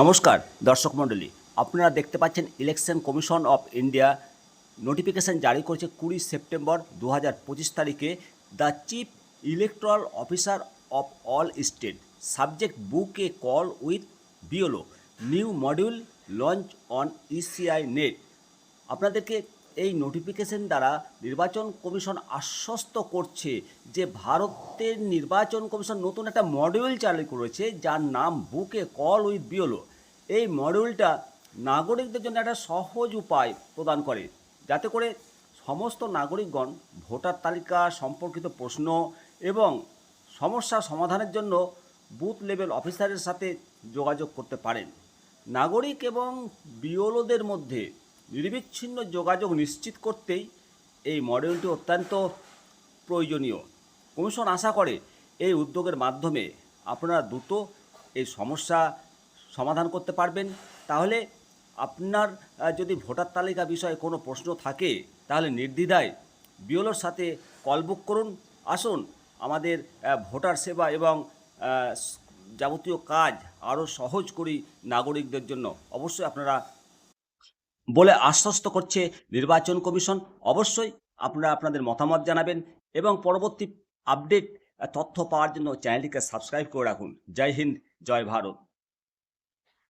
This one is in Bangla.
নমস্কার, দর্শক মণ্ডলী। আপনারা দেখতে পাচ্ছেন election commission of India. Notification জারি করেছে কুড়ি সেপ্টেম্বর দু হাজার পঁচিশ তারিখে। The chief electoral officer of all state. Subject book a call with BLO new module launch on ECI net. আপনাদেরকে এই নোটিফিকেশন দ্বারা নির্বাচন কমিশন আশ্বস্ত করছে যে ভারতের নির্বাচন কমিশন নতুন একটা মডিউল চালু করেছে, যার নাম বুকে কল উইথ বিওলো এই মডিউলটা নাগরিকদের জন্য একটা সহজ উপায় প্রদান করে, যাতে করে সমস্ত নাগরিকগণ ভোটার তালিকা, সম্পর্কিত প্রশ্ন এবং সমস্যা সমাধানের জন্য বুথ লেভেল অফিসারের সাথে যোগাযোগ করতে পারেন। নাগরিক এবং বিওলোদের মধ্যে নিরবিচ্ছিন্ন যোগাযোগ নিশ্চিত করতেই এই মডিউলটি অত্যন্ত প্রয়োজনীয়। কমিশন আশা করে এই উদ্যোগের মাধ্যমে আপনারা দ্রুত এই সমস্যা সমাধান করতে পারবেন। তাহলে আপনার যদি ভোটার তালিকা বিষয়ে কোনো প্রশ্ন থাকে, তাহলে নির্দ্বিধায় বিওলোর সাথে কল বুক করুন, আসুন, আমাদের ভোটার সেবা এবং যাবতীয় কাজ আরও সহজ করি নাগরিকদের জন্য। অবশ্যই আপনারা বলে আশ্বস্ত করছে নির্বাচন কমিশন। অবশ্যই আপনারা আপনাদের মতামত জানাবেন এবং পরবর্তী আপডেট তথ্য পাওয়ার জন্য চ্যানেলটিকে সাবস্ক্রাইব করে রাখুন। জয় হিন্দ, জয় ভারত।